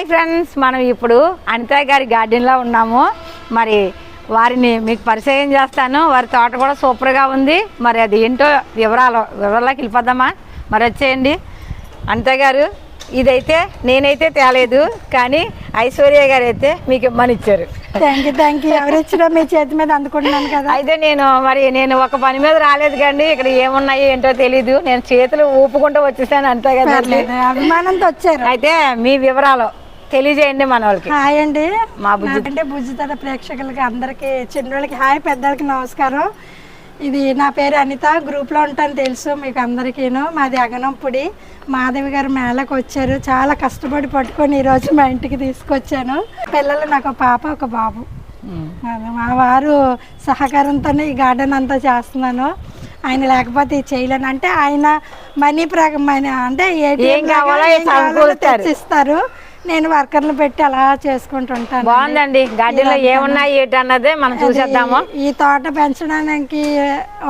Hi friends మనం ఇప్పుడు అనిత గారి గార్డెన్లో ఉన్నాము. మరి వారిని మీకు పరిచయం చేస్తాను. వారి తోట కూడా సూపర్గా ఉంది. మరి అది ఏంటో వివరాలు వివరాల్లోకి వెళ్ళిపోదామా? మరి వచ్చేయండి. అనిత గారు ఇదైతే నేనైతే తేలేదు కానీ ఐశ్వర్య గారు అయితే మీకు ఇమ్మని ఇచ్చారు. థ్యాంక్ యూ థ్యాంక్ యూ ఎవరు ఇచ్చినా మీ చేతి మీద అందుకుంటున్నాను కదా. అయితే నేను మరి నేను ఒక పని మీద రాలేదు కానీ ఇక్కడ ఏమున్నాయి ఏంటో తెలీదు. నేను చేతులు ఊపుకుంటూ వచ్చేసాను అంతే కదా అభిమానంతో వచ్చారు. అయితే మీ వివరాలు. తెలియజేయండి మన వాళ్ళకి హాయ్ అండి. మా బుజ్జి అంటే బుజ్జితర ప్రేక్షకులకి అందరికి చిన్నోళ్ళకి హాయ్ పెద్దలకి నమస్కారం. ఇది నా పేరు అనిత గ్రూప్లో ఉంటాను తెలుసు మీకు అందరికీను. మాది అగనంపుడి. మాధవి గారు మేళకు వచ్చారు. చాలా కష్టపడి పట్టుకొని ఈరోజు మా ఇంటికి తీసుకొచ్చాను. పిల్లలు నాకు ఒక పాప ఒక బాబు. మా వారు సహకారంతోనే ఈ గార్డెన్ అంతా చేస్తున్నాను. ఆయన లేకపోతే చేయలేను. అంటే ఆయన మనీ ప్రక మనీ అంటే ATM ఏం లాగా కావాలో. తెచ్చిస్తారు. నేను వర్కర్లు పెట్టి అలా చేసుకుంటుంటాను బాగుందండి. గార్డెన్లో ఏమున్నాయి ఏంటి అన్నదే మనం చూసేద్దాము. ఈ తోట పెంచడానికి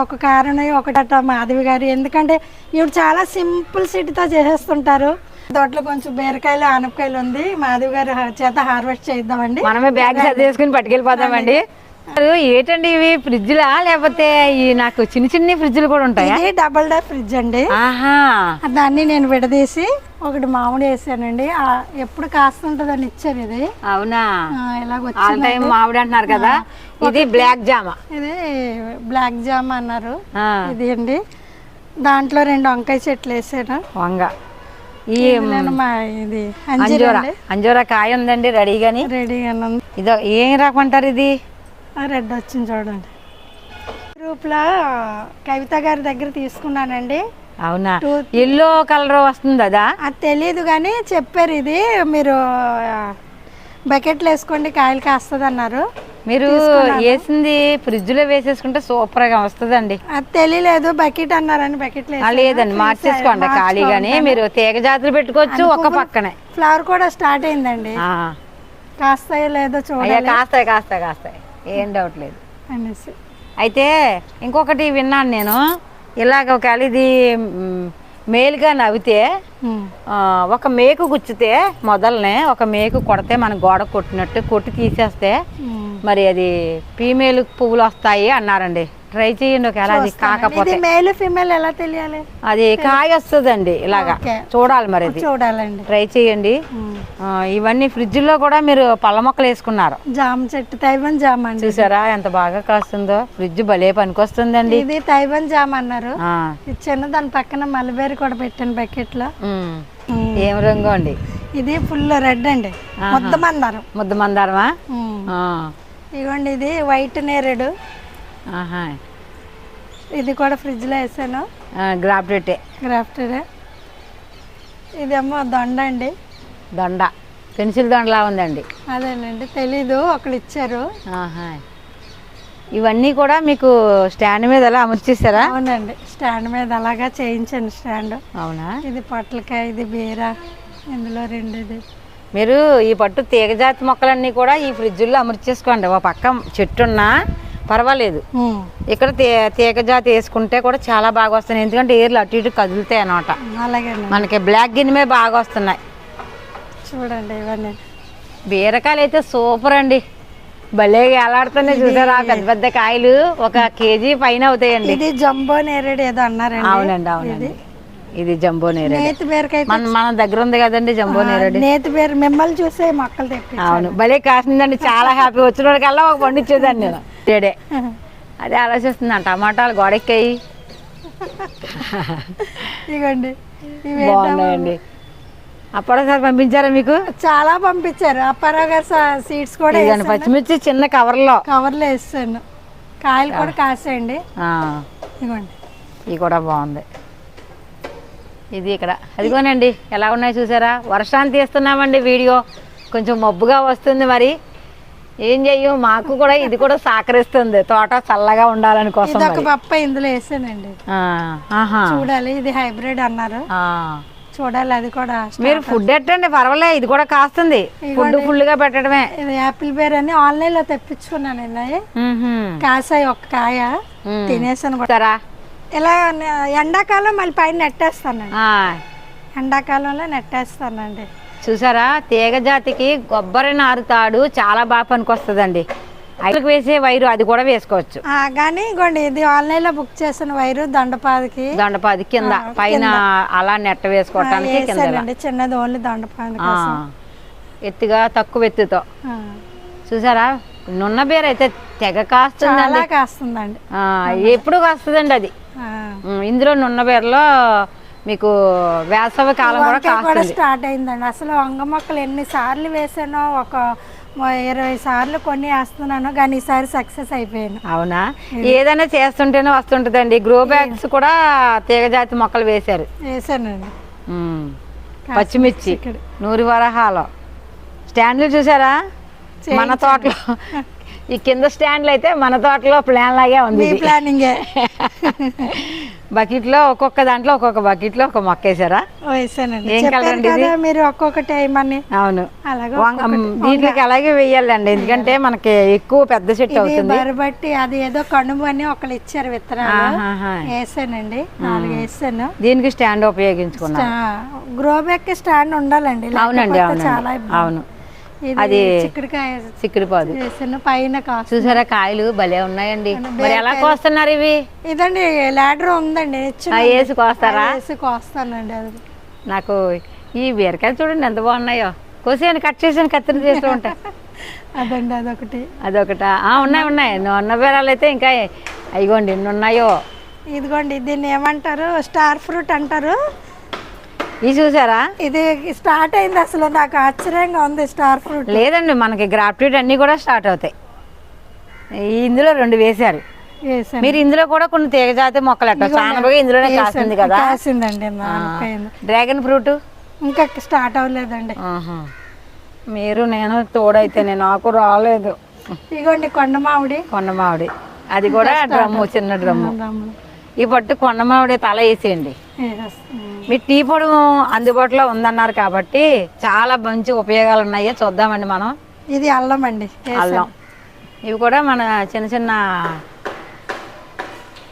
ఒక కారణం ఒకటట మాధవి గారు. ఎందుకంటే ఇవి చాలా సింపుల్ సిటీతో చేసేస్తుంటారు. తోటలో కొంచెం బీరకాయలు ఆనపకాయలు ఉంది. మాధవి గారు చేత హార్వెస్ట్ చేద్దామండి మనమే బ్యాగ్ సర్దేసుకుని పట్టుకెళ్ళిపోదామండి ఏంటండి ఇవి? ఫ్రిడ్జ్లా? లేకపోతే ఈ నాకు చిన్న చిన్న ఫ్రిడ్జ్లు కూడా ఉంటాయా? ఇది డబల్ డే ఫ్రిడ్జ్ అండి. ఆహా. దాన్ని నేను విడదీసి ఒకటి మామిడి వేసానండి. ఎప్పుడు కాస్తుంటుందని ఇచ్చారు ఇది. అవునా? మామిడి అంటున్నారు కదా? ఇది బ్లాక్ జామ. ఇది బ్లాక్ జామ్ అన్నారు. ఇది అండి. దాంట్లో రెండు వంకాయ చెట్లు వేసాను. వంగ. ఈ ఇది అంజూరా అంజూరా. కాయ ఉందండి రెడీగాని? రెడీగా ఉంది. ఇదో ఏం రకమంటారు ఇది? రెడ్ వచ్చింది చూడండి. గ్రూప్లో కవిత గారి దగ్గర తీసుకున్నానండి. అవునా? ఎల్లో కలర్ వస్తుంది అదా? అది తెలియదు కానీ చెప్పారు ఇది. మీరు బకెట్లు వేసుకోండి కాయలు కాస్తుంది అన్నారు మీరు వేసింది ఫ్రిడ్జ్లో వేసేసుకుంటే సూపర్గా వస్తుందండి. అది తెలియలేదు బకెట్ అన్నారని బకెట్లు ఆ, లేదండి మార్చేసుకోండి ఖాళీగానే మీరు తీగ జాతులు పెట్టుకోవచ్చు ఒక పక్కనే. ఫ్లవర్ కూడా స్టార్ట్ అయిందండి. కాస్తాయో లేదో చూడాలి. కాస్తాయి కాస్తాయి కాస్తాయి. ఏం డౌట్ లేదు. అనేసి. అయితే ఇంకొకటి విన్నాను నేను. ఇలాగ ఒకవేళ ఇది మేలుగా నవ్వితే ఒక మేకు గుచ్చితే మొదలనే ఒక మేకు కొడితే మన గోడ కొట్టినట్టు కొట్టి తీసేస్తే. మరి అది ఫీమేల్ పువ్వులు వస్తాయి అన్నారండి. ట్రై చేయండి ఒకవేళ అది కాకపోతే. మేల్ ఫీమేల్ ఎలా తెలియాలి? అది కాయ వస్తుందండి ఇలాగా. చూడాలి మరి చూడాలండి. ట్రై చేయండి. ఇవన్నీ ఫ్రిడ్జ్లో కూడా మీరు పళ్ళ మొక్కలు వేసుకున్నారు. జామ చెట్టు తైవన్ జామ అండి. చూసారా ఎంత బాగా కాస్తుందో? ఫ్రిడ్జ్ భలే పనికొస్తుందండి. ఇది తైవన్ జామ అన్నారు. ఇచ్చాను దాని పక్కన మలబేరి కూడా పెట్టాను బకెట్లో. ఏం రంగు అండి? ఇది ఫుల్ రెడ్ అండి. మొత్తం మందారం ముద్ద మందారమా ఇదిగోండి ఇది వైట్ నేరేడు. ఇది కూడా ఫ్రిడ్జ్లో వేసాను. ఆ, గ్రాఫ్టెటే గ్రాఫ్టెడ్ ఇదేమో దొండ అండి. దొండ. పెన్సిల్ దొండలా ఉందండి. అదేనండి తెలీదు ఒకళ్ళు ఇచ్చారు. ఇవన్నీ కూడా మీకు స్టాండ్ మీద ఎలా అమర్చేసారా అవునండి స్టాండ్ మీద అలాగా చేయించాను స్టాండ్. అవునా? ఇది పొట్లకాయ ఇది బీర ఇందులో రెండు ఇది. మీరు ఈ పట్టు తీగజాతి మొక్కలన్నీ కూడా ఈ ఫ్రిడ్జ్లో అమర్చేసుకోండి. ఒక పక్క చెట్టు ఉన్నా పర్వాలేదు. ఇక్కడ తే తీగజాతి వేసుకుంటే కూడా చాలా బాగా వస్తున్నాయి. ఎందుకంటే ఏర్లు అటు ఇటు కదులుతాయి అనమాట మనకి బ్లాక్ గిన్నెమే బాగా వస్తున్నాయి. చూడండి ఇవన్నీ. బీరకాయలు అయితే సూపర్ అండి. భలే ఎలాడుతున్నాయి చూసారా? పెద్ద పెద్ద కాయలు. ఒక కేజీ పైన అవుతాయండి. ఇది జంబో నేరేడు ఏదో అన్నారండి. అవునండి అవునండి. ఇది జంబో నేరేడు. బీరకాయ మన మన దగ్గర ఉంది కదండి జంబో నేరేడు. నేతి బీర మిమ్మల్ని చూసే మొక్కలు తెప్పి అవును. భలే కాసిందండి చాలా హ్యాపీ వచ్చిన వాడికల్లా ఒక పండు ఇచ్చేదాన్ని నేను. నేడే. అదే ఆలోచిస్తున్నాను. టమాటాలు గోడెక్కాయి. ఇగోండి. ఇవి బాగున్నాయండి. అప్పుడోసారి పంపించారా మీకు? చాలా పంపించారు. అప్పారావు గారు సీడ్స్ కూడా పచ్చిమిర్చి చిన్న కవర్లో. కవర్లో వేస్తాను కాయలు కూడా కాసేయండి. ఇగోండి. ఇది కూడా బాగుంది. ఇది ఇక్కడ. అదిగోనండి ఎలా ఉన్నాయి చూసారా? వర్షాన్ని తీస్తున్నామండి వీడియో. కొంచెం మబ్బుగా వస్తుంది మరి. ఏం చెయ్యం మాకు కూడా ఇది కూడా సహకరిస్తుంది. తోట చల్లగా ఉండాలని కోసం. పప్ప ఇందులో వేసానండి. చూడాలి ఇది హైబ్రిడ్ అన్నారు. చూడాలి అది కూడా మీరు ఫుడ్ ఎట్టండి పర్వాలే ఇది కూడా కాస్తుంది. ఫుడ్ ఫుల్గా పెట్టడమే. ఇది యాపిల్ బేర్ అని ఆన్లైన్లో తెప్పించుకున్నాను. కాసాయి ఒక కాయ. తినేసాను కూడా. ఇలా ఎండాకాలం మళ్ళీ పైన నెట్టేస్తానండి. ఎండాకాలంలో నెట్టేస్తానండి. చూసారా? తీగ జాతికి కొబ్బరి నారు తాడు చాలా బాగా పనికొస్తుందండి. ఐదుకు వేసే వైరు అది కూడా వేసుకోవచ్చు. కానీ ఇగోండి ఇది ఆన్లైన్లో బుక్ చేసిన వైరు దండపాదికి. దొండపాది కింద పైన అలా నెట్ట వేసుకోవటానికి కింద చిన్నది ఓన్లీ దండపాది ఎత్తుగా తక్కువ ఎత్తుతో. చూసారా? నున్న బీర అయితే తెగ కాస్తుందండి. కాస్తుందండి. ఎప్పుడు కాస్తుందండి అది. ఇందులో నున్న బీరలో మీకు వేసవి కాలం కూడా స్టార్ట్ అయిందండి. అసలు వంగ మొక్కలు ఎన్ని సార్లు వేసానో ఒక ఇరవై సార్లు కొన్ని వేస్తున్నాను కానీ ఈసారి సక్సెస్ అయిపోయాను. అవునా? ఏదైనా చేస్తుంటేనే వస్తుంటుందండి. గ్రో బ్యాగ్స్ కూడా తీగజాతి మొక్కలు వేశారు. వేసానండి. పచ్చిమిర్చి. నూరి వరహాలు. స్టాండ్లు చూసారా? మన తోటలో. ఈ కింద స్టాండ్లు అయితే మన తోటలో ప్లాన్ లాగే ఉంది. ప్లానింగే బకెట్లో ఒక్కొక్క దాంట్లో ఒక్కొక్క బకెట్లో ఒక మొక్క వేసారా వేసానండి. మీరు ఒక్కొక్కటి వేయమని అవును. అలాగే వంగ- దీంట్లోకి అలాగే వేయాలండి. ఎందుకంటే మనకి ఎక్కువ పెద్ద చెట్టు అవుతుంది. బరబట్టి అది ఏదో కనుము అని ఒకళ్ళు ఇచ్చారు విత్తనాలు. వేసానండి. నాలుగు వేసాను. దీనికి స్టాండ్ ఉపయోగించుకున్నాం గ్రో బ్యాగ్ స్టాండ్ ఉండాలండి. అవునండి. అవును. ఇది అది- చిక్కుడుకాయ చిక్కుడుపాదు. పైన చూసారా కాయలు? భలే ఉన్నాయండి. మరి ఎలా కోస్తున్నారు ఇవి? ఇదండి లాడర్ ఉందండి వేసి కోస్తారా? వేసి కోస్తానండి అది. నాకు ఈ బీరకాయలు చూడండి ఎంత బాగున్నాయో. కోసాను కట్ చేసాను కత్తిరి చేస్తూ ఉంటాయి అదండి అదొకటి. అదొకట? ఆ, ఉన్నాయి ఉన్నాయి. నొన్న బీరాలు అయితే ఇంకా అయ్యోండి ఎన్ని ఉన్నాయో. ఇదిగోండి దీన్ని ఏమంటారు? స్టార్ ఫ్రూట్ అంటారు. ఇవి చూసారా? ఇది స్టార్ట్ అయింది అసలు నాకు ఆశ్చర్యంగా ఉంది స్టార్ ఫ్రూట్. లేదండి మనకి గ్రాఫ్టెడ్ అన్నీ కూడా స్టార్ట్ అవుతాయి. ఇందులో రెండు వేశారు. మీరు ఇందులో కూడా కొన్ని తీగజాతి మొక్కలు అట్ట చాలా ఇందులోనే కాసింది కదా? కాసిందండి డ్రాగన్ ఫ్రూట్? ఇంకా స్టార్ట్ అవ్వలేదండి. మీరు నేను తోడైతేనే నాకు రాలేదు. ఇదిగోండి కొండ మామిడి. కొండ మామిడి. అది కూడా డ్రమ్ము చిన్న డ్రమ్ము. ఈ పట్టు కొండ మామిడి తల వేసేయండి. మీ టీ పొడి అందుబాటులో ఉందన్నారు కాబట్టి చాలా మంచి ఉపయోగాలు ఉన్నాయి చూద్దామండి మనం ఇది అల్లం అండి. అల్లం ఇవి కూడా మన చిన్న చిన్న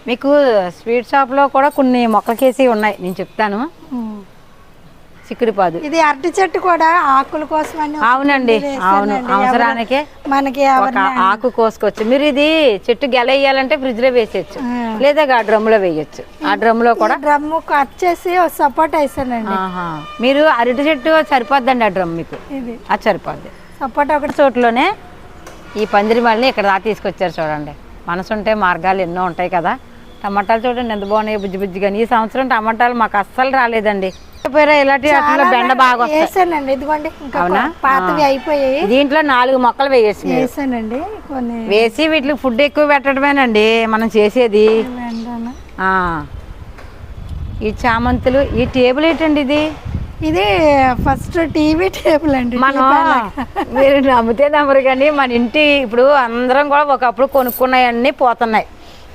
మీకు స్వీట్ షాప్లో కూడా కొన్ని మొక్కలకేసి ఉన్నాయి నేను చెప్తాను. చిక్కుడుపాదు ఇది అరటి చెట్టు కూడా ఆకుల కోసం అవునండి అవును. అవసరానికే మనకి ఆకు కోసుకోవచ్చు. మీరు ఇది చెట్టు గెల వేయాలంటే ఫ్రిడ్జ్లో వేసేయచ్చు. లేదా ఆ డ్రమ్లో వేయచ్చు. ఆ డ్రమ్లో కూడా డ్రమ్ము కట్ చేసి ఒక సపోర్ట్ వేసానండి ఆహా. మీరు అరటి చెట్టు సరిపోద్దండి ఆ డ్రమ్ మీకు. అది సరిపోద్ది. సపోర్ట్ ఒకటి. చోట్లోనే ఈ పందిరి మళ్ళీ ఇక్కడ దాకా తీసుకొచ్చారు చూడండి. మనసుంటే మార్గాలు ఎన్నో ఉంటాయి కదా. టమాటాలు చూడండి ఎంత బాగున్నాయి బుజ్జి బుజ్జిగా ఈ సంవత్సరం టమాటాలు మాకు అస్సలు రాలేదండి. పోయిరా ఇలాంటి బెండ బాగా వేసానండి. ఇదిగోండి ఇంకా అవునా? కొ- పాతవి అయిపోయాయి. దీంట్లో నాలుగు మొక్కలు మీరు వేసానండి కొన్ని వేసి వీటికి ఫుడ్ ఎక్కువ పెట్టడమేనండి మనం చేసేది. ఆ. ఈ చామంతులు ఈ టేబుల్ ఏంటండి ఇది? ఇది ఫస్ట్ టీవీ టేబుల్ అండి మనం మీరు నమ్మితే నమ్మరు కానీ మన ఇంటి ఇప్పుడు అందరం కూడా ఒకప్పుడు కొనుక్కున్నాయన్నీ పోతున్నాయి.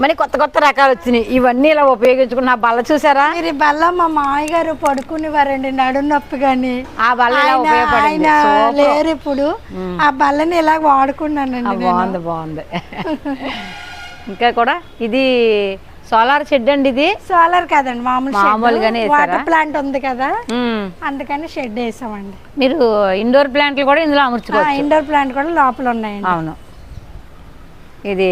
మరి కొత్త కొత్త రకాలు వచ్చినాయి. ఇవన్నీ ఇలా ఉపయోగించుకున్న బల్ల చూసారా? మీరు బల్ల మా మామయ్య గారు పడుకునేవారండి నడు నొప్పి కానీ ఆ బల్ల ఇలా ఆయన ఉపయోగపడింది? ఆయన సూపర్. లేరు ఇప్పుడు. ఆ బల్లని ఇలా వాడుకున్నానండి బాగుంది బాగుంది. ఇంకా కూడా ఇది సోలార్ షెడ్ అండి ఇది? సోలార్ కాదండి మామూలు మామూలుగానే? వాటర్ ప్లాంట్ ఉంది కదా. అందుకని షెడ్ వేసామండి. మీరు ఇండోర్ ప్లాంట్లు కూడా ఇందులో అమర్చుకోవచ్చు. ఇండోర్ ప్లాంట్ కూడా లోపల ఉన్నాయండి. అవును. ఇది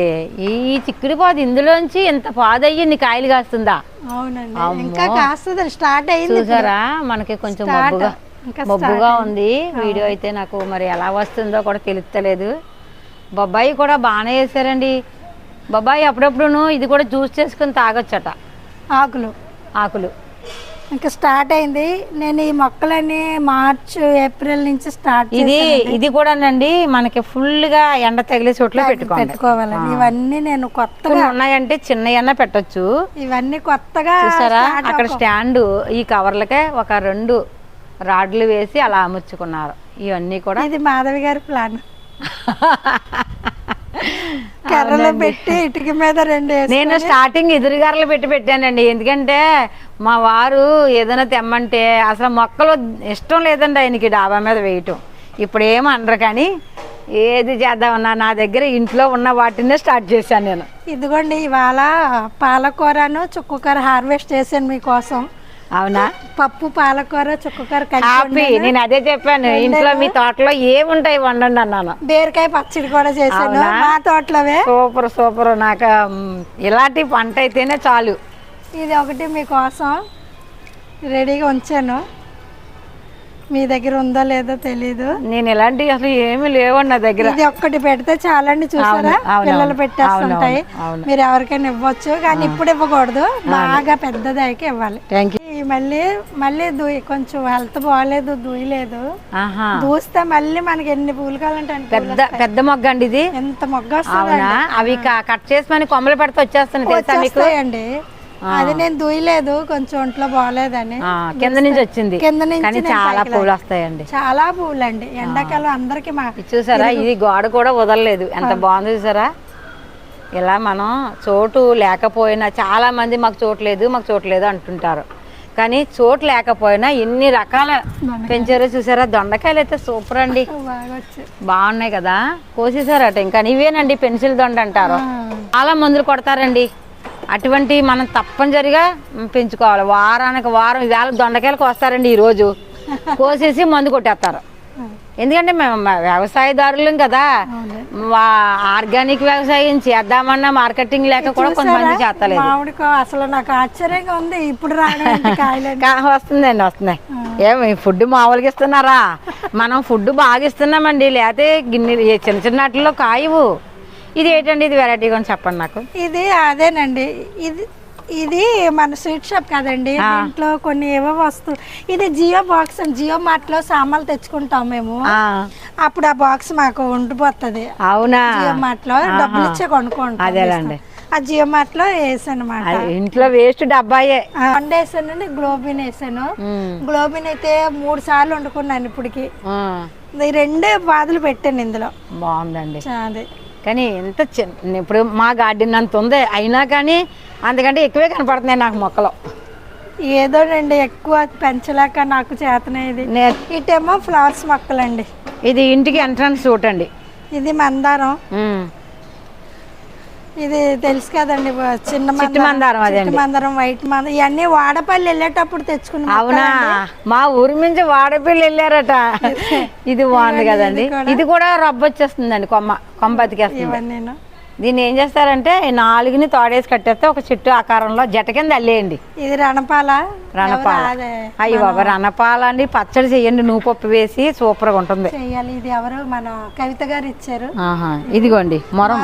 ఈ చిక్కుడు పాదు ఇందులోంచి ఇంత పాదు అయ్యి కాయలు కాస్తుందా? అవునండి. ఇంకా కాస్తుంది. స్టార్ట్ అయింది చూసారా? మనకి కొంచెం. మబ్బుగా మబ్బుగా ఉంది. వీడియో అయితే నాకు మరి ఎలా వస్తుందో కూడా తెలుస్తలేదు బొబ్బాయి కూడా బాగానే వేసారండి. బొబ్బాయి అప్పుడప్పుడును ఇది కూడా జ్యూస్ చేసుకుని తాగొచ్చట. ఆకులు. ఆకులు. ఇంకా స్టార్ట్ అయింది. నేను ఈ మొక్కలన్నీ మార్చ్ ఏప్రిల్ నుంచి స్టార్ట్ ఇది ఇది కూడానండి మనకి ఫుల్గా ఎండ తగిలే చోట్ల పెట్టుకోవాలండి. ఇవన్నీ నేను కొత్తగా ఉన్నాయంటే చిన్న ఎన్న పెట్టొచ్చు. ఇవన్నీ కొత్తగా చూసారా? అక్కడ స్టాండ్ ఈ కవర్లకే ఒక రెండు రాడ్లు వేసి అలా అమర్చుకున్నారు. ఇవన్నీ కూడా ఇది మాధవి గారి ప్లాన్. కర్రలు పెట్టి ఇటుక మీద రెండు నేను స్టార్టింగ్ ఎదురుగారలు పెట్టి పెట్టానండి. ఎందుకంటే మా వారు ఏదైనా తెమ్మంటే అసలు మొక్కలు ఇష్టం లేదండి ఆయనకి డాబా మీద వేయటం. ఇప్పుడు ఏం అనరు కానీ ఏది చేద్దామన్నా నా దగ్గర ఇంట్లో ఉన్న వాటినే స్టార్ట్ చేశాను నేను. ఇదిగోండి ఇవాళ పాలకూరను చుక్కకూర హార్వెస్ట్ చేశాను మీకోసం. అవునా? పప్పు పాలకూర చుక్కకూర హ్యాపీ. నేను అదే చెప్పాను. ఇంట్లో మీ తోటలో ఏముంటాయి వండండి అన్నాను. బీరకాయ పచ్చడి కూడా చేశాను? మా తోటలోవే. Super super. నాకు ఇలాంటి పంట అయితేనే చాలు. ఇది ఒకటి మీకోసం రెడీగా ఉంచాను. మీ దగ్గర ఉందో లేదో తెలీదు. నేను ఇలాంటివి అసలు ఏమీ లేవండి నా దగ్గర. ఇది ఒక్కటి పెడితే చాలండి చూసారా? పిల్లలు పెట్టేస్తుంటాయి. మీరు ఎవరికైనా ఇవ్వచ్చు కానీ ఇప్పుడు ఇవ్వకూడదు. బాగా పెద్దదానికి ఇవ్వాలి. మళ్ళీ మళ్ళీ దూయి కొంచెం హెల్త్ బాగాలేదు దూయలేదు. దూస్తే మళ్ళీ మనకి ఎన్ని పూలు కావాలంటే పెద్ద పెద్ద మొగ్గ అండి ఇది? ఎంత మొగ్గ వస్తుంది అవునా? అవి కట్ చేసి మన కొమ్మలు పెడితే తెలుసా మీకు? వచ్చేస్తాయండి. అది నేను దూయలేదు కొంచెం ఒంట్లో బాగాలేదని. కింద నుంచి వచ్చింది. కింద నుంచి చాలా పూలు వస్తాయండి. చాలా పూలండి. ఎండాకాలం అందరికి మా చూసారా? ఇది గోడ కూడా వదలలేదు. ఎంత బాగుంది చూసారా? ఇలా మనం చోటు లేకపోయినా చాలా మంది మాకు చోటు లేదు మాకు చోటు లేదు అంటుంటారు. కానీ చోటు లేకపోయినా ఎన్ని రకాల పెంచారో చూసారా? దొండకాయలు అయితే సూపర్ అండి. బాగున్నాయి కదా? కోసేసారట ఇంకా. ఇవేనండి పెన్సిల్ దొండ అంటారు. చాలా మందులు కొడతారండి. అటువంటి మనం తప్పనిసరిగా పెంచుకోవాలి. వారానికి వారం వేల దొండకాయలకు వస్తారండి ఈరోజు కోసేసి మందు కొట్టేస్తారు. ఎందుకంటే మేము వ్యవసాయదారులం కదా. ఆర్గానిక్ వ్యవసాయం చేద్దామన్నా మార్కెటింగ్ లేక కూడా కొంతమంది చేస్తలేదు. అసలు నాకు ఆశ్చర్యంగా ఉంది. ఇప్పుడు వస్తుందండి వస్తున్నాయి. ఏమి ఫుడ్ మామూలుగా ఇస్తున్నారా? మనం ఫుడ్ బాగా ఇస్తున్నామండి. లేకపోతే గిన్నె చిన్న చిన్న వాటిల్లో కాయవు. ఇది ఏంటండి? ఇది వెరైటీ కొంచెం చెప్పండి నాకు. ఇది అదేనండి. ఇది ఇది మన స్వీట్ షాప్ కదండి. దీంట్లో కొన్ని ఏవో వస్తువు ఇది జియో బాక్స్ జియో మార్ట్లో సామాన్లు తెచ్చుకుంటాం మేము. అప్పుడు ఆ బాక్స్ మాకు ఉండిపోతుంది. అవునా? జియో మార్ట్లో డబ్బులు ఇచ్చే కొనుక్కుంటాం అదేలేండి. ఆ జియో మార్ట్లో వేసాను ఇంట్లో వేస్ట్ డబ్బాయే. వండ వేసానండి. గ్లోబిన్ వేసాను. గ్లోబిన్ అయితే మూడు సార్లు వండుకున్నాను ఇప్పటికి. రెండే బాధలు పెట్టాను ఇందులో. బాగుందండి. అదే. కానీ ఎంత చిన్న ఇప్పుడు మా గార్డెన్ అంత ఉంది అయినా కానీ అందుకంటే ఎక్కువే కనపడుతున్నాయి నాకు మొక్కలు. ఏదోనండి ఎక్కువ పెంచలేక నాకు చేతనేది ఇటేమో ఫ్లవర్స్ మొక్కలండి. ఇది ఇంటికి ఎంట్రన్స్ చూడండి ఇది మందారం. ఇది తెలుసు కదండి చిన్న మందారం. అదండి. మందారం వైట్ మందారం. ఇవన్నీ వాడపల్లి వెళ్ళేటప్పుడు తెచ్చుకున్న అవునా? మా ఊరి నుంచి వాడపిల్లి వెళ్ళారట. ఇది బాగుంది కదండి. ఇది కూడా రబ్బ వచ్చేస్తుందండి కొమ్మ కొమ్మ బతికేస్తుంది. దీన్ని ఏం చేస్తారంటే నాలుగుని తోడేసి కట్టేస్తే ఒక చెట్టు ఆకారంలో జట కింద అల్లేయండి. ఇది రణపాల? రణపాల. అయ్యి బాబా రణపాల అండి. పచ్చడి చెయ్యండి నువ్వు పప్పు వేసి సూపర్గా ఉంటుంది. ఇది ఎవరు? మన కవిత గారు ఇచ్చారు. ఇదిగోండి మొరం.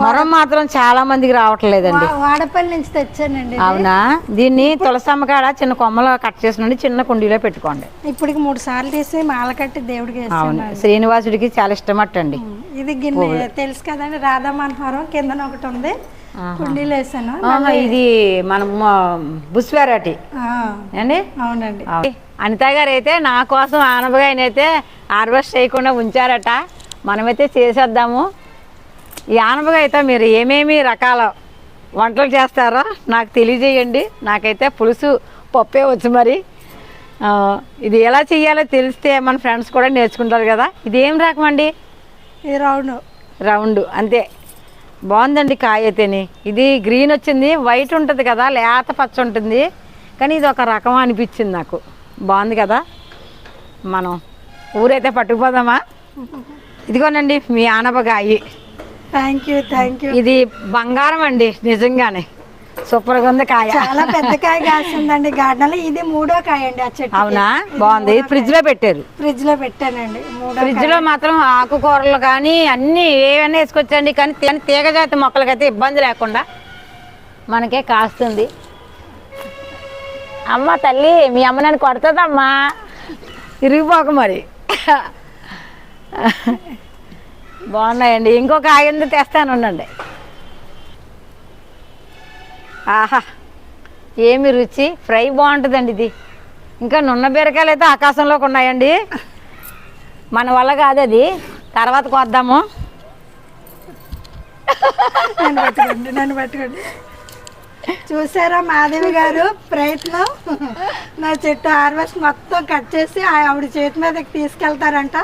మరం మొరం మాత్రం చాలా మందికి రావట్లేదండి. వాడపల్లి నుంచి తెచ్చానండి అవునా? దీన్ని తులసమ్మ కాడ చిన్న కొమ్మలు కట్ చేసినండి చిన్న కుండీలో పెట్టుకోండి. ఇప్పటికి మూడు సార్లు తీసి మాల కట్టి దేవుడికి అవును. శ్రీనివాసుడికి చాలా ఇష్టమట్టండి. ఇది గిన్నె తెలుసు కదండి రాధా మనోహరం కిందన ఒకటి ఉంది. కుండీలు వేసాను. ఇది మనం బుస్ వెరైటీ. ఆ, అండి అవునండి. అనిత గారు అయితే నా కోసం ఆనపకాయని అయితే హార్వెస్ట్ చేయకుండా ఉంచారట. మనమైతే చేసేద్దాము. ఈ ఆనపకాయతో మీరు ఏమేమి రకాల వంటలు చేస్తారో నాకు తెలియజేయండి. నాకైతే పులుసు పప్పే వచ్చు మరి. ఇది ఎలా చేయాలో తెలిస్తే మన ఫ్రెండ్స్ కూడా నేర్చుకుంటారు కదా. ఇది ఏం రకం అండి? ఇది రౌండ్. రౌండ్ అంతే. బాగుందండి కాయ అయితేని. ఇది గ్రీన్ వచ్చింది వైట్ ఉంటుంది కదా లేత పచ్చ ఉంటుంది. కానీ ఇది ఒక రకం అనిపించింది నాకు. బాగుంది కదా. మనం ఊరైతే పట్టుకుపోదామా? ఇదిగోనండి మీ ఆనపకాయ. థ్యాంక్ యూ థ్యాంక్ యూ ఇది బంగారం అండి నిజంగానే. సూపర్గా ఉంది కాయ. చాలా పెద్ద కాయ కాసిందండి గార్డెన్లో ఇది మూడో కాయ అండి ఆ చెట్టు అవునా? బాగుంది. ఫ్రిడ్జ్లో పెట్టారు. ఫ్రిడ్జ్లో పెట్టానండి. ఫ్రిడ్జ్లో మాత్రం ఆకుకూరలు కానీ అన్ని ఏవైనా వేసుకొచ్చండి. కానీ తీ- తీగ జాతి మొక్కలకైతే ఇబ్బంది లేకుండా మనకే కాస్తుంది. అమ్మ తల్లి మీ అమ్మ నన్ను కొడుతుందమ్మా. ఇరిగిపోక మరి. బాగున్నాయండి. ఇంకొక ఆగింది తెస్తాను ఉండండి. ఆహా ఏమి రుచి? ఫ్రై బాగుంటుందండి ఇది. ఇంకా నున్న బీరకాయలు అయితే ఆకాశంలోకి ఉన్నాయండి. మన వల్ల కాదు అది. తర్వాత కొద్దాము. నన్ను పట్టుకోండి నన్ను పట్టుకోండి. చూసారా మాధవి గారు ప్రయత్నం? నా చెట్టు హార్వెస్ట్ మొత్తం కట్ చేసి ఆవిడ చేతి మీదకి తీసుకెళ్తారంట.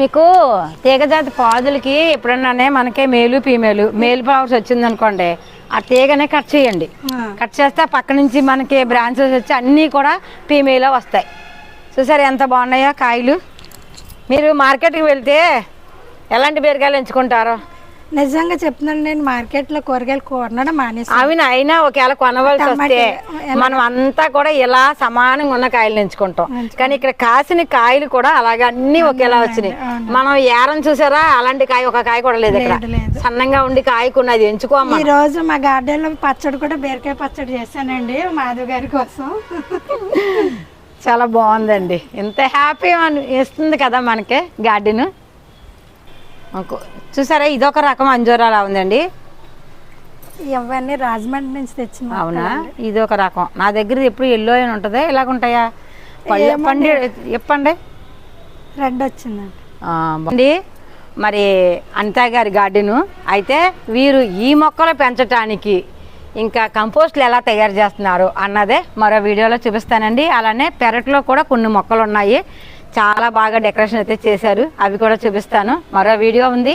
మీకు తీగజాతి పాదులకి ఎప్పుడన్నానే మనకే మేలు ఫీమేలు. మేలు ఫ్లవర్స్ వచ్చింది అనుకోండి ఆ తీగనే కట్ చేయండి. కట్ చేస్తే పక్క నుంచి మనకి బ్రాంచెస్ వచ్చి అన్నీ కూడా ఫీమేలో వస్తాయి. చూసారు ఎంత బాగున్నాయో కాయలు? మీరు మార్కెట్కి వెళ్తే ఎలాంటి బీరకాయలు ఎంచుకుంటారో? నిజంగా చెప్తున్నాను నేను మార్కెట్లో కూరగాయలు కొనడం మానేసి అవి అయినా ఒకవేళ కొనవలసి వస్తే మనం అంతా కూడా ఇలా సమానంగా ఉన్న కాయలు ఎంచుకుంటాం కానీ ఇక్కడ కాసిన కాయలు కూడా అలాగే అన్ని ఒకేలా వచ్చినాయి. మనం ఏరం చూసారా? అలాంటి కాయ ఒక కాయ కూడా లేదు ఇక్కడ. సన్నంగా ఉండి కాయకున్నది. ఎంచుకోమ్మా ఈ రోజు మా గార్డెన్లో పచ్చడి కూడా బీరకాయ పచ్చడి చేశానండి మాధవ్ గారి కోసం. చాలా బాగుందండి. ఇంత హ్యాపీ ఇస్తుంది కదా మనకి గార్డెన్. చూసారా ఇదొక రకం అంజూరాలా ఉందండి. ఇవన్నీ రాజమండ్రి నుంచి తెచ్చిన అవునా? ఇది ఒక రకం. నా దగ్గర ఎప్పుడు ఎల్లో అని ఉంటుందా? ఇలాగ ఉంటాయా పండి చెప్పండి. రెడ్ వచ్చిందండి అండి మరి అనితా గారి గార్డెను. అయితే వీరు ఈ మొక్కలు పెంచటానికి ఇంకా కంపోస్ట్లు ఎలా తయారు చేస్తున్నారు అన్నదే మరో వీడియోలో చూపిస్తానండి. అలానే పెరట్లో కూడా కొన్ని మొక్కలు ఉన్నాయి చాలా బాగా డెకరేషన్ అయితే చేశారు. అవి కూడా చూపిస్తాను. మరో వీడియో ఉంది.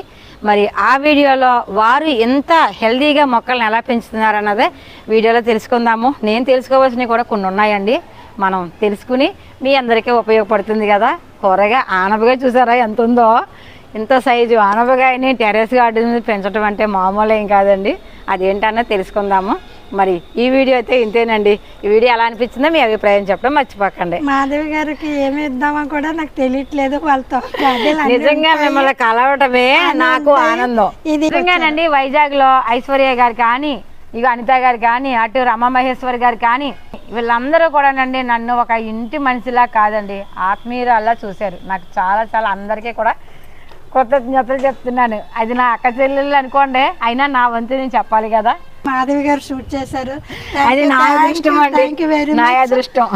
మరి ఆ వీడియోలో వారు ఎంత హెల్దీగా మొక్కలను ఎలా పెంచుతున్నారు అన్నదే వీడియోలో తెలుసుకుందాము. నేను తెలుసుకోవాల్సినవి కూడా కొన్ని ఉన్నాయండి. మనం తెలుసుకుని మీ అందరికీ ఉపయోగపడుతుంది కదా. కూరగా ఆనపగా చూసారా ఎంత ఉందో ఇంత సైజు. ఆనపకాయని టెరెస్ గార్డెన్ పెంచడం అంటే మామూలు ఏం కాదండి. అదేంటన్నది తెలుసుకుందాము. మరి ఈ వీడియో అయితే ఇంతేనండి. ఈ వీడియో ఎలా అనిపించిందో మీ అభిప్రాయం చెప్పడం మర్చిపోకండి. మాధవి గారికి ఏమి ఇద్దామా కూడా నాకు తెలియట్లేదు వాళ్ళతో. నిజంగా మిమ్మల్ని కలవటమే నాకు ఆనందం. నిజంగానండి వైజాగ్లో ఐశ్వర్య గారు కానీ ఇక అనిత గారు కానీ అటు రమ మహేశ్వరి గారు కానీ వీళ్ళందరూ కూడానండి నన్ను ఒక ఇంటి మనిషిలా కాదండి. ఆత్మీయురాల్లా చూశారు. నాకు చాలా చాలా అందరికీ కూడా కృతజ్ఞతలు చెప్తున్నాను. అది నా అక్క చెల్లెళ్ళు అనుకోండి అయినా నా వంతు నేను చెప్పాలి కదా. మాధవి గారు షూట్ చేశారు. అది నా అదృష్టం అండి. నా అదృష్టం.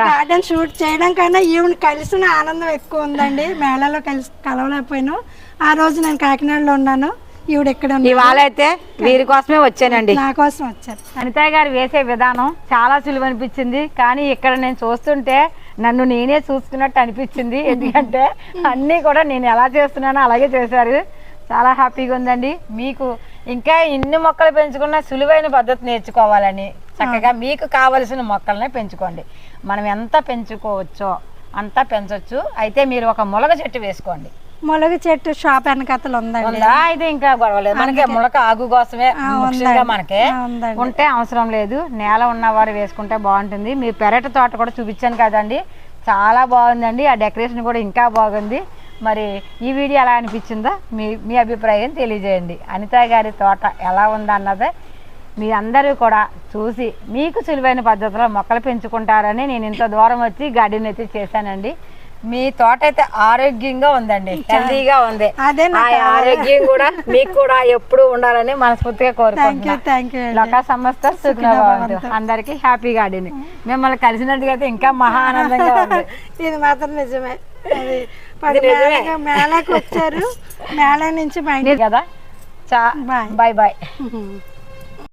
గార్డెన్ షూట్ చేయడం కన్నా ఈవిడ కలిసిన ఆనందం ఎక్కువ ఉందండి. మేళలో కలిసి కలవలేకపోయాను. ఆ రోజు నేను కాకినాడలో ఉన్నాను. ఈవిడ ఇక్కడ ఉన్నారు. ఇవాళ అయితే వీరి కోసమే వచ్చానండి. నా కోసం వచ్చారు. అనిత గారు వేసే విధానం చాలా సులువు అనిపించింది. కానీ ఇక్కడ నేను చూస్తుంటే నన్ను నేనే చూసుకున్నట్టు అనిపించింది. ఎందుకంటే అన్నీ కూడా నేను ఎలా చేస్తున్నానో అలాగే చేశారు. చాలా హ్యాపీగా ఉందండి. మీకు ఇంకా ఇన్ని మొక్కలు పెంచుకున్న సులువైన పద్ధతి నేర్చుకోవాలని చక్కగా మీకు కావలసిన మొక్కలనే పెంచుకోండి. మనం ఎంత పెంచుకోవచ్చో అంత పెంచొచ్చు. అయితే మీరు ఒక మొలక చెట్టు వేసుకోండి. మొలగ చెట్టు షాప్ వెనకతలు ఉందండి. అయితే ఇంకా గొడవలేదు మనకి మొలక ఆగు కోసమే మనకి. ఉంటే అవసరం లేదు. నేల ఉన్నవారు వేసుకుంటే బాగుంటుంది. మీ పెరటి తోట కూడా చూపించాను కదండి. చాలా బాగుందండి. ఆ డెకరేషన్ కూడా ఇంకా బాగుంది. మరి ఈ వీడియో ఎలా అనిపించిందో మీ మీ అభిప్రాయం తెలియజేయండి. అనిత గారి తోట ఎలా ఉందన్నదే మీ అందరూ కూడా చూసి మీకు సులువైన పద్ధతిలో మొక్కలు పెంచుకుంటారని నేను ఇంత దూరం వచ్చి గార్డెన్ అయితే చేశానండి. మీ తోట అయితే ఆరోగ్యంగా ఉందండి. హెల్దీగా ఉంది. అదే ఆరోగ్యం కూడా మీకు కూడా ఎప్పుడు ఉండాలని మనస్ఫూర్తిగా కోరుకుంటున్నాను లోకా సంస్థ అందరికి హ్యాపీ గార్డెన్ మిమ్మల్ని కలిసినట్టుగా అయితే ఇంకా మహా ఆనందంగా ఉంది. ఇది మాత్రం నిజమే. మేళకు వచ్చారు. మేళ నుంచి ఇంటికి కదా? బాయ్. బాయ్